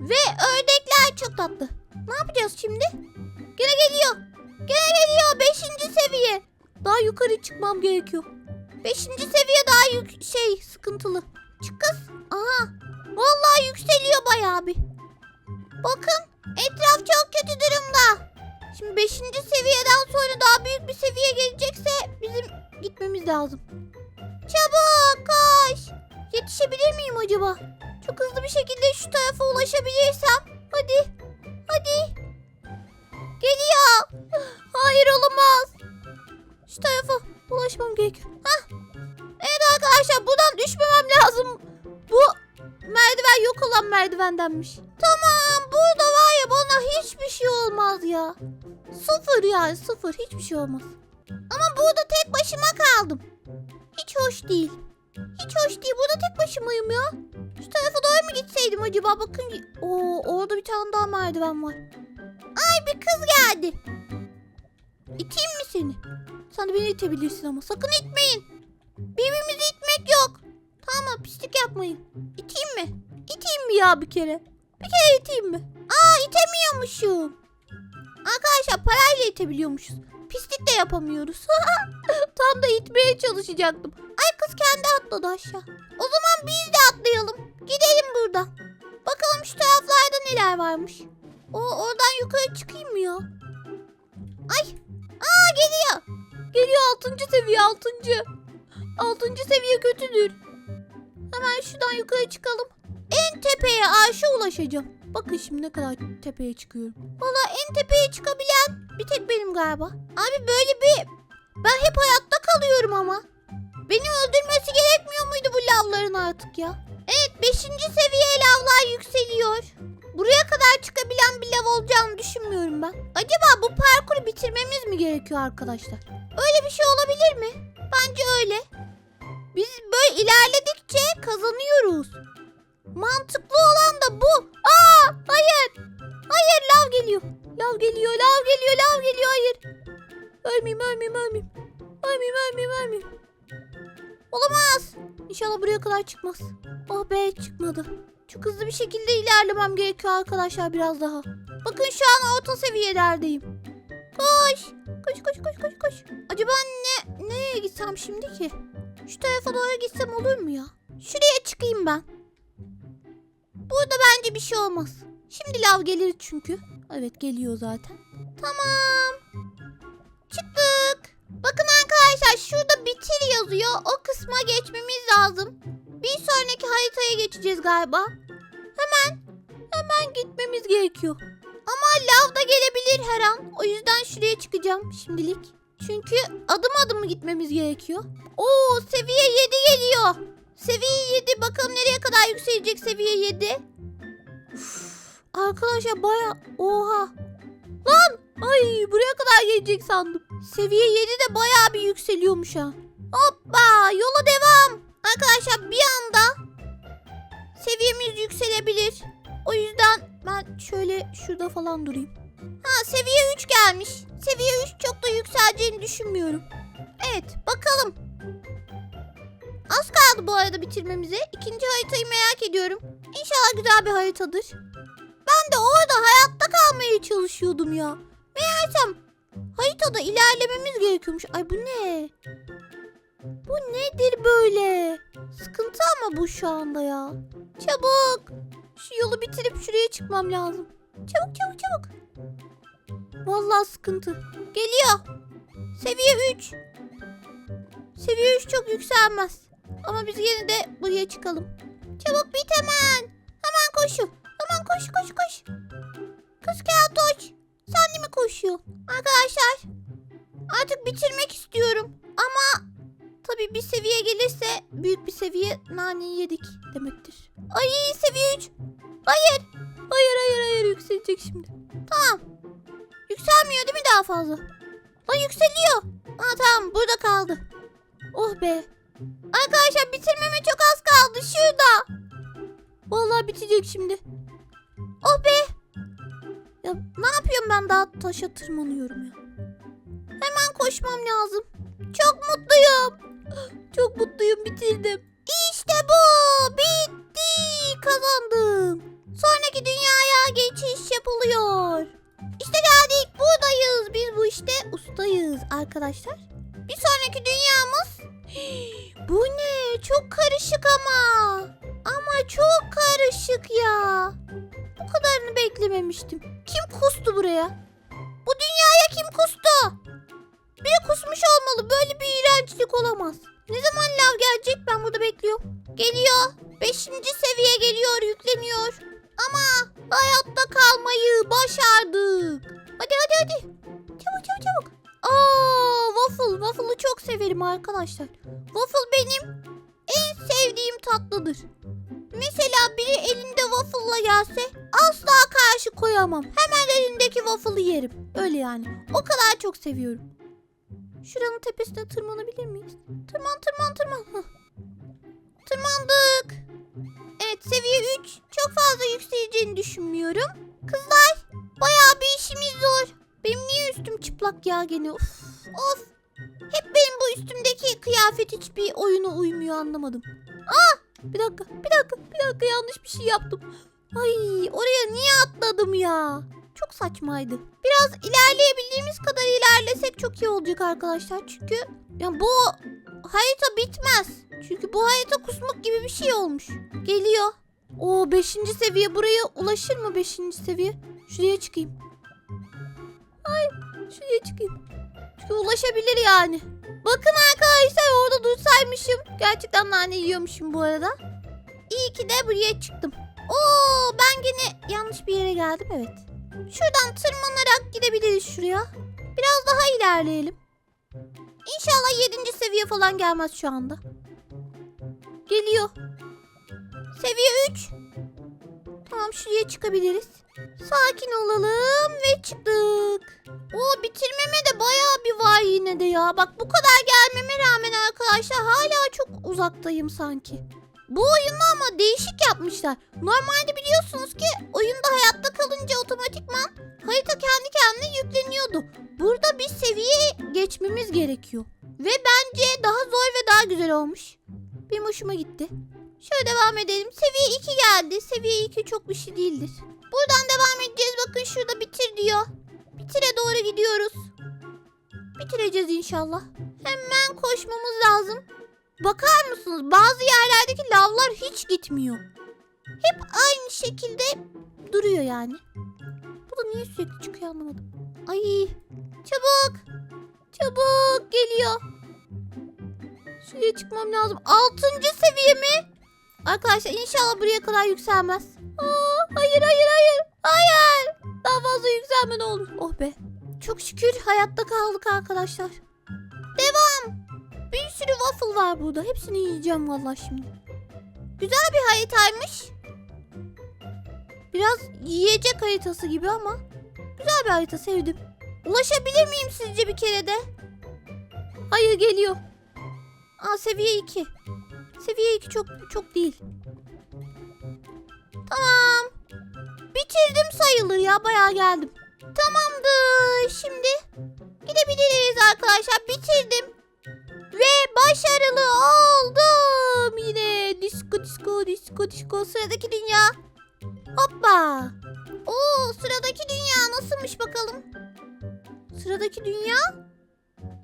Ve ördekler çok tatlı. Ne yapacağız şimdi? Gene geliyor. Gene geliyor. Beşinci seviye. Daha yukarı çıkmam gerekiyor. Beşinci seviye daha yük şey sıkıntılı. Çık kız. Aha. Vallahi yükseliyor bayağı bir. Bakın etraf çok kötü durumda. Şimdi 5. seviyeden sonra daha büyük bir seviye gelecekse bizim gitmemiz lazım. Çabuk koş. Yetişebilir miyim acaba? Bir şekilde şu tarafa ulaşabilirsem. Hadi. Hadi. Geliyor. Hayır olamaz. Şu tarafa ulaşmam gerekiyor. Hah. Evet arkadaşlar buradan düşmemem lazım. Bu merdiven yok olan merdivendenmiş. Tamam burada var ya bana hiçbir şey olmaz ya. Sıfır yani sıfır hiçbir şey olmaz. Ama burada tek başıma kaldım. Hiç hoş değil. Hiç hoş değil. Burada tek başımayım ya. Şu tarafa doğru mu gitseydim acaba? Bakın. Oo, orada bir tane daha merdiven var. Ay bir kız geldi. İteyim mi seni? Sen de beni itebilirsin ama sakın itmeyin. Birbirimizi itmek yok. Tamam pislik yapmayın. İteyim mi? İteyim mi ya bir kere? Bir kere iteyim mi? Aa itemiyormuşum. Arkadaşlar parayla itebiliyormuşuz. Pislik de yapamıyoruz. Tam da itmeye çalışacaktım. Ay kız kendi atladı aşağı. O zaman biz de atlayalım. Gidelim buradan. Bakalım şu taraflarda neler varmış. O oradan yukarı çıkayım mı ya? Ay. Aa geliyor. Geliyor altıncı seviye altıncı. Altıncı seviye kötüdür. Hemen şuradan yukarı çıkalım. En tepeye arşa ulaşacağım. Bakın şimdi ne kadar tepeye çıkıyorum. Valla en tepeye çıkabilen bir tek benim galiba. Abi böyle bir... Ben hep hayatta kalıyorum ama. Beni öldürmesi gerekmiyor muydu bu lavların artık ya? Evet 5. seviye lavlar yükseliyor. Buraya kadar çıkabilen bir lav olacağını düşünmüyorum ben. Acaba bu parkuru bitirmemiz mi gerekiyor arkadaşlar? Öyle bir şey olabilir mi? Bence öyle. Biz böyle ilerledikçe kazanıyoruz. Mantıklı olan da bu. Aa, hayır. Hayır lav geliyor. Lav geliyor, lav geliyor, lav geliyor. Hayır. Ölmeyeyim, ölmeyeyim, ölmeyeyim. Ölmeyeyim, ölmeyeyim, ölmeyeyim. Olamaz. İnşallah buraya kadar çıkmaz. Oh be çıkmadı. Çok hızlı bir şekilde ilerlemem gerekiyor arkadaşlar biraz daha. Bakın şu an orta seviyelerdeyim. Koş. Koş koş koş koş koş. Acaba ne nereye gitsem şimdi ki? Şu tarafa doğru gitsem olur mu ya? Şuraya çıkayım ben. Burada bence bir şey olmaz. Şimdi lav gelir çünkü. Evet geliyor zaten. Tamam. Çıktık. Bakın arkadaşlar şurada bitir yazıyor. O kısma geçmemiz lazım. Bir sonraki haritaya geçeceğiz galiba. Hemen hemen gitmemiz gerekiyor. Ama lav da gelebilir her an. O yüzden şuraya çıkacağım şimdilik. Çünkü adım adım gitmemiz gerekiyor. Oo seviye 7 geliyor. Seviye 7 bakalım nereye kadar yükselecek seviye 7. Uf, arkadaşlar baya oha. Lan ay buraya kadar gelecek sandım. Seviye 7 de baya bir yükseliyormuş ha. Hoppa yola devam. Arkadaşlar bir anda seviyemiz yükselebilir. O yüzden ben şöyle şurada falan durayım. Ha seviye 3 gelmiş. Seviye 3 çok da yükseleceğini düşünmüyorum. Evet bakalım. Az kaldı bu arada bitirmemize. İkinci haritayı merak ediyorum. İnşallah güzel bir haritadır. Ben de orada hayatta kalmaya çalışıyordum ya. Meğersem haritada ilerlememiz gerekiyormuş. Ay bu ne? Bu nedir böyle? Sıkıntı ama bu şu anda ya. Çabuk. Şu yolu bitirip şuraya çıkmam lazım. Çabuk çabuk çabuk. Vallahi sıkıntı. Geliyor. Seviye 3. Seviye 3 çok yükselmez. Ama biz yine de buraya çıkalım. Çabuk bit hemen. Hemen koşu. Hemen koş koş koş. Kız Keltoş. Sen de mi koşuyorsun? Arkadaşlar. Artık bitirmek istiyorum. Ama tabii bir seviye gelirse büyük bir seviye naneyi yedik demektir. Ay seviye 3. Hayır. Hayır hayır hayır yükselecek şimdi. Tamam. Yükselmiyor değil mi daha fazla? Lan yükseliyor. Aa tamam burada kaldı. Oh be. Arkadaşlar bitirmeme çok az kaldı şurada. Vallahi bitecek şimdi. Oh be. Ya ne yapıyorum ben daha taşa tırmanıyorum ya. Hemen koşmam lazım. Çok mutluyum. Çok mutluyum bitirdim. İşte bu. Bitti. Kazandım. Sonraki dünyaya geçiş yapılıyor. İşte geldik. Buradayız. Biz bu işte ustayız arkadaşlar. Bir sonraki dünyamız. Bu ne? Çok karışık ama. Ama çok karışık ya. Bu kadarını beklememiştim. Kim kustu buraya? Bu dünyaya kim kustu? Biri kusmuş olmalı. Böyle bir iğrençlik olamaz. Ne zaman lav gelecek? Ben burada bekliyorum. Geliyor. Beşinci seviye geliyor. Yükleniyor. Ama hayatta kalmayı başardık. Hadi hadi hadi. Çabuk çabuk çabuk. Aa, waffle. Waffle'ı çok severim arkadaşlar. Waffle benim en sevdiğim tatlıdır. Mesela biri elinde waffle'la gelse asla karşı koyamam. Hemen elindeki waffle'ı yerim. Öyle yani. O kadar çok seviyorum. Şuranın tepesine tırmanabilir miyiz? Tırman tırman tırman. Tırmandık. Evet seviye 3. Çok fazla yükseleceğini düşünmüyorum. Kızlar bayağı bir işimiz zor. Benim niye üstüm çıplak ya gene? Of of. Hep benim bu üstümdeki kıyafet hiçbir oyuna uymuyor anlamadım. Aa bir dakika bir dakika bir dakika yanlış bir şey yaptım. Ay oraya niye atladım ya? Çok saçmaydı. Biraz ilerleyebildiğimiz kadar ilerlesek çok iyi olacak arkadaşlar. Çünkü ya bu harita bitmez. Çünkü bu harita kusmuk gibi bir şey olmuş. Geliyor. O 5. seviye buraya ulaşır mı 5. seviye? Şuraya çıkayım. Ay şuraya çıkayım. Çünkü ulaşabilir yani. Bakın arkadaşlar orada dursaymışım. Gerçekten nane yiyormuşum bu arada. İyi ki de buraya çıktım. Oo ben gene yanlış bir yere geldim evet. Şuradan tırmanarak gidebiliriz şuraya. Biraz daha ilerleyelim. İnşallah 7. seviye falan gelmez şu anda. Geliyor. Seviye 3. Tamam şuraya çıkabiliriz. Sakin olalım ve çıktık. O bitirmeme de bayağı bir var yine de ya. Bak bu kadar gelmeme rağmen arkadaşlar hala çok uzaktayım sanki. Bu oyunu ama değişik yapmışlar. Normalde biliyorsunuz ki oyunda hayatta kalınca otomatikman harita kendi kendine yükleniyordu. Burada bir seviye geçmemiz gerekiyor. Ve bence daha zor ve daha güzel olmuş. Benim hoşuma gitti. Şöyle devam edelim. Seviye 2 geldi. Seviye 2 çok bir şey değildir. Buradan devam edeceğiz. Bakın şurada bitir diyor. Bitire doğru gidiyoruz. Bitireceğiz inşallah. Hemen koşmamız lazım. Bakar mısınız? Bazı yerlerdeki lavlar hiç gitmiyor. Hep aynı şekilde duruyor yani. Bu da niye sürekli çıkıyor anlamadım. Ay çabuk. Çabuk geliyor. Şuraya çıkmam lazım. Altıncı seviye mi? Arkadaşlar inşallah buraya kadar yükselmez. Aa, hayır hayır hayır. Hayır. Daha fazla yükselme ne olur. Oh be. Çok şükür hayatta kaldık arkadaşlar. Bir sürü waffle var burada. Hepsini yiyeceğim vallahi şimdi. Güzel bir haritaymış. Biraz yiyecek haritası gibi ama güzel bir harita sevdim. Ulaşabilir miyim sizce bir kere de? Hayır geliyor. Aa seviye 2. Seviye 2 çok çok değil. Tamam. Bitirdim sayılır ya bayağı geldim. Tamamdır. Şimdi gidebiliriz arkadaşlar. Bitirdim. Ve başarılı oldum yine. Disko disko disko disko. Sıradaki dünya. Hoppa. Oo sıradaki dünya nasılmış bakalım. Sıradaki dünya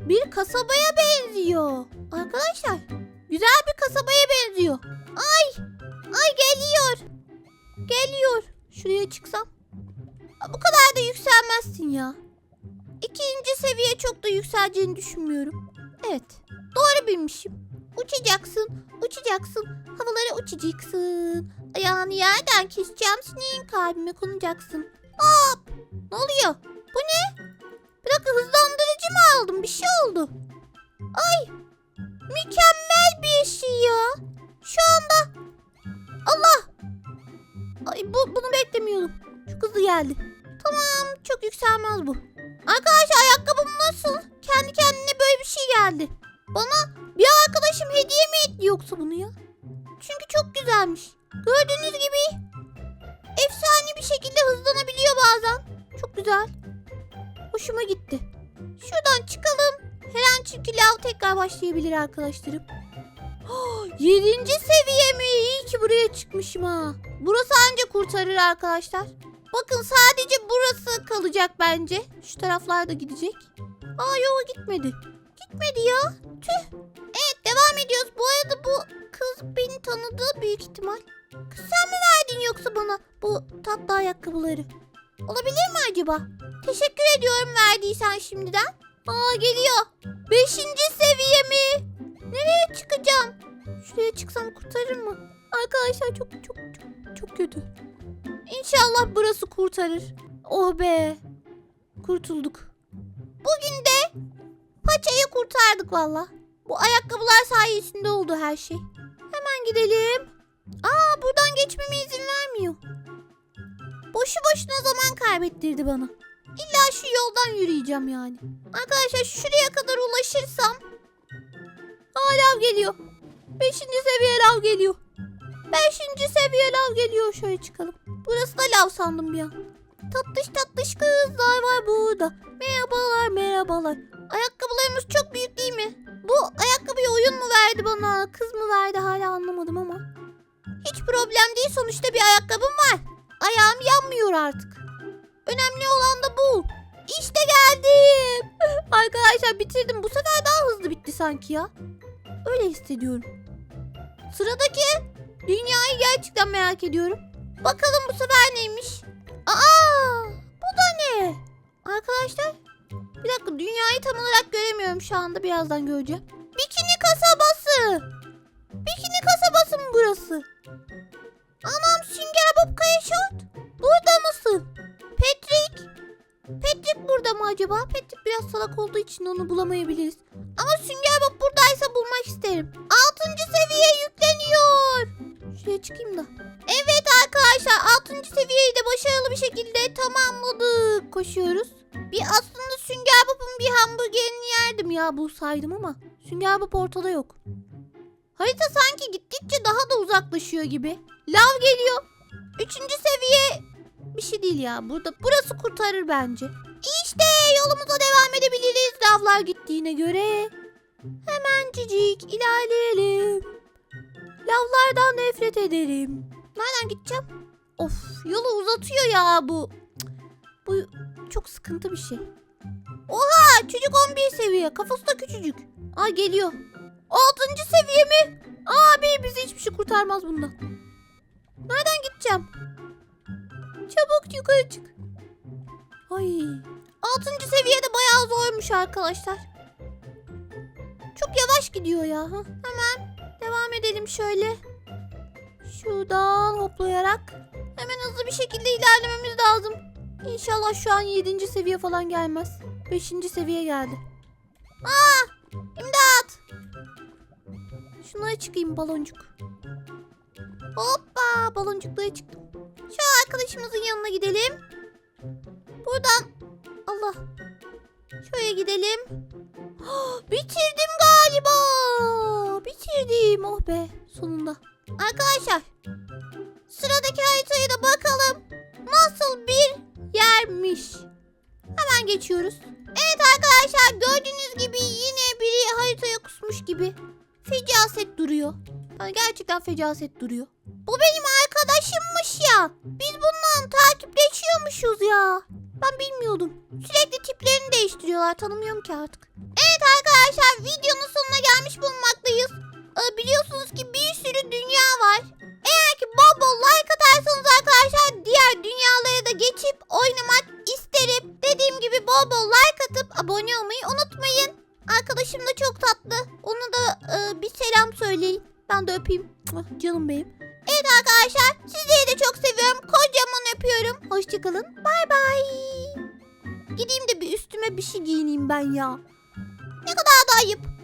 bir kasabaya benziyor. Arkadaşlar güzel bir kasabaya benziyor. Ay ay geliyor. Geliyor. Şuraya çıksam. Bu kadar da yükselmezsin ya. İkinci seviye çok da yükseleceğini düşünmüyorum. Evet. Doğru bilmişim. Uçacaksın, uçacaksın, havalara uçacaksın. Ayağını yerden keseceğim senin kalbime konacaksın. Hop! Ne oluyor? Efsane bir şekilde hızlanabiliyor bazen. güzel. Hoşuma gitti. Şuradan çıkalım. Her an çünkü lav tekrar başlayabilir arkadaşlarım. Oh, Yedinci seviye mi? İyi ki buraya çıkmışım ha. Burası anca kurtarır arkadaşlar. Bakın sadece burası kalacak bence. Şu taraflar da gidecek. Aa yok gitmedi. Gitmedi ya. Tüh. Evet devam ediyoruz. Bu arada bu kız beni tanıdı büyük ihtimal. Kız sen mi verdin yoksa bana bu tatlı ayakkabıları? Olabilir mi acaba? Teşekkür ediyorum verdiysen şimdiden. Aa geliyor. Beşinci seviye mi? Nereye çıkacağım? Şuraya çıksam kurtarır mı? Arkadaşlar çok çok çok çok kötü. İnşallah burası kurtarır. Oh be. Kurtulduk. Bugün de paçayı kurtardık valla. Bu ayakkabılar sayesinde oldu her şey. Gidelim. Aa buradan geçmeme izin vermiyor. Boşu boşuna zaman kaybettirdi bana. İlla şu yoldan yürüyeceğim yani. Arkadaşlar şuraya kadar ulaşırsam. Aa lav geliyor. Beşinci seviye lav geliyor. Beşinci seviye lav geliyor. Şöyle çıkalım. Burası da lav sandım bir an. Tatlış tatlış kızlar var burada. Merhabalar merhabalar. Ayakkabılarımız çok büyük değil mi? Bu verdi bana? Kız mı verdi hala anlamadım ama. Hiç problem değil sonuçta bir ayakkabım var. Ayağım yanmıyor artık. Önemli olan da bu. İşte geldim. Arkadaşlar bitirdim. Bu sefer daha hızlı bitti sanki ya. Öyle hissediyorum. Sıradaki dünyayı gerçekten merak ediyorum. Bakalım bu sefer neymiş? Aa, bu da ne? Arkadaşlar bir dakika dünyayı tam olarak göremiyorum şu anda. Birazdan göreceğim. Bikini kasabası. Bikini kasabası mı burası? Anam Sünger Bob Kaya Şort. Burada mısın? Patrick. Patrick burada mı acaba? Patrick biraz salak olduğu için onu bulamayabiliriz. Ama Sünger Bob buradaysa bulmak isterim. Altıncı seviye yükleniyor. Şuraya çıkayım da. Evet arkadaşlar altıncı seviyeyi de başarılı bir şekilde tamamladık. Koşuyoruz. Bir aslında Sünger Bob'un bir hamburgerini yerdim ya bulsaydım ama. Sünger Bob ortada yok. Harita sanki gittikçe daha da uzaklaşıyor gibi. Lav geliyor. Üçüncü seviye bir şey değil ya. Burada burası kurtarır bence. İşte yolumuza devam edebiliriz lavlar gittiğine göre. Hemen cicik ilerleyelim. Lavlardan nefret ederim. Nereden gideceğim? Of yolu uzatıyor ya bu. Bu çok sıkıntı bir şey. Oha çocuk 11 seviye kafası da küçücük. Aa geliyor. 6. seviye mi? Abi bizi hiçbir şey kurtarmaz bundan. Nereden gideceğim? Çabuk yukarı çık. Ay. 6. seviyede bayağı zormuş arkadaşlar. Çok yavaş gidiyor ya. Hemen devam edelim şöyle. Şuradan hoplayarak hemen hızlı bir şekilde ilerlememiz lazım. İnşallah şu an 7. seviye falan gelmez. 5. seviye geldi. Aa! İmdat! Şunlara çıkayım baloncuk. Hoppa baloncuklara çıktım. Şu arkadaşımızın yanına gidelim. Buradan Allah. Şöyle gidelim. Ah, Bitirdim galiba. Bitirdim. Oh be sonunda. Arkadaşlar sıradaki haritaya da bakalım. Nasıl bir yermiş. Hemen geçiyoruz. Evet arkadaşlar gördüğünüz gibi yine biri haritaya kusmuş gibi. Fecaset duruyor. Yani gerçekten fecaset duruyor. Bu benim arkadaşımmış ya. Biz bundan takipleşiyormuşuz ya. Ben bilmiyordum. Sürekli tiplerini değiştiriyorlar. Tanımıyorum ki artık. Evet arkadaşlar videonun sonuna gelmiş bulunmaktayız. Ee, biliyorsunuz ki bir sürü dünya var. Eğer ki bol bol like atarsanız arkadaşlar diğer dünyalara da geçip oynamak isterim. Dediğim gibi bol bol like atıp abone olmayı unutmayın. Arkadaşım da çok öpeyim. Muah, Canım benim. Evet arkadaşlar sizleri de çok seviyorum. Kocaman öpüyorum. Hoşçakalın. Bay bay. Gideyim de bir üstüme bir şey giyineyim ben ya. Ne kadar da ayıp.